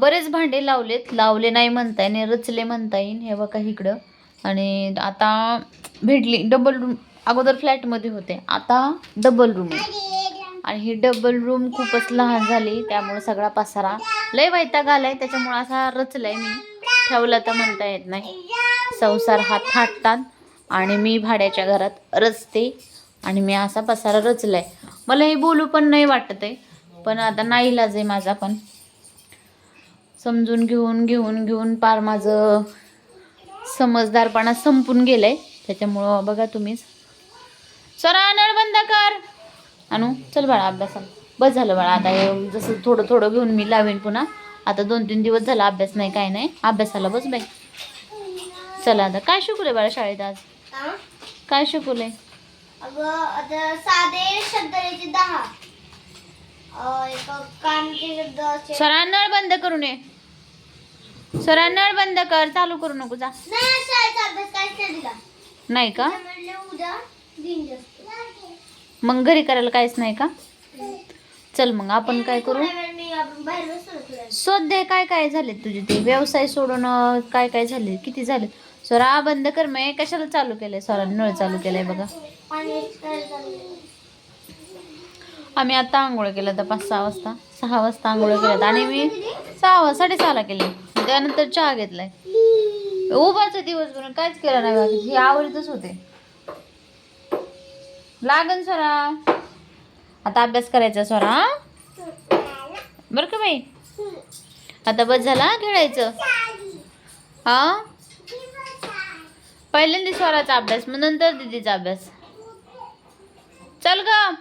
बरेच भांडे लावलेत. लावले नाही म्हणता येईल रचले म्हणता येईल हे बघा इकडं. आणि आता भेटली डबल रूम अगोदर फ्लॅटमध्ये होते. आता डबल रूम आणि ही डबल रूम खूपच लहान झाली. त्यामुळे सगळा पसारा लय वैताग आलाय. त्याच्यामुळे असा रचलाय मी. ठेवला तर म्हणता येत नाही. संसार हा थाटतात आणि मी भाड्याच्या घरात रचते. आणि मी असा पसारा रचलाय. मला हे बोलू पण नाही वाटत आहे पण आता नाही लाज आहे माझा पण. समजून घेऊन घेऊन घेऊन पार माझं समजदारपणा संपून गेलंय. त्याच्यामुळं बघा तुम्हीच सरा नळ बंद कर. आणू चल बाळा अभ्यासाला. बस झालं बाळा आता हे जसं थोडं थोडं घेऊन मी लावेन पुन्हा. आता दोन तीन दिवस झाला अभ्यास नाही काय नाही. अभ्यासाला बस बाई. चला आता. काय शिकवलंय बाळा शाळेत आज? काय आता साधे शब्द दहा. सरा नळ बंद करू नये. सरा नळ बंद कर चालू करू नको जा. नाही का? मग घरी करायला काहीच नाही का? चल मग आपण काय करू. स्वाध्याय काय काय झाले तुझे ते? व्यवसाय सोडून काय काय झाले किती झाले स्वरा बंद कर मी कशाला चालू केलंय? स्वरा नळ चालू केलाय बघा पाणी extra चालू आहे. आम्ही आता आंघोळ केलं तर पाच सहा वाजता. सहा वाजता आंघोळ केल्यात आणि मी सहा वाजता साडेसहाला केली. त्यानंतर चहा घेतलाय. उभाचा दिवस बनून काहीच केलं नाही बाकी. हे आवडीतच होते. लागन स्वरा. आता अभ्यास करायचा स्वरा हा? बरं का बाई? आता बस झाला खेळायचं? हा? पहिल्यांदा स्वराचा अभ्यास मग नंतर दिदीचा अभ्यास. चल ग.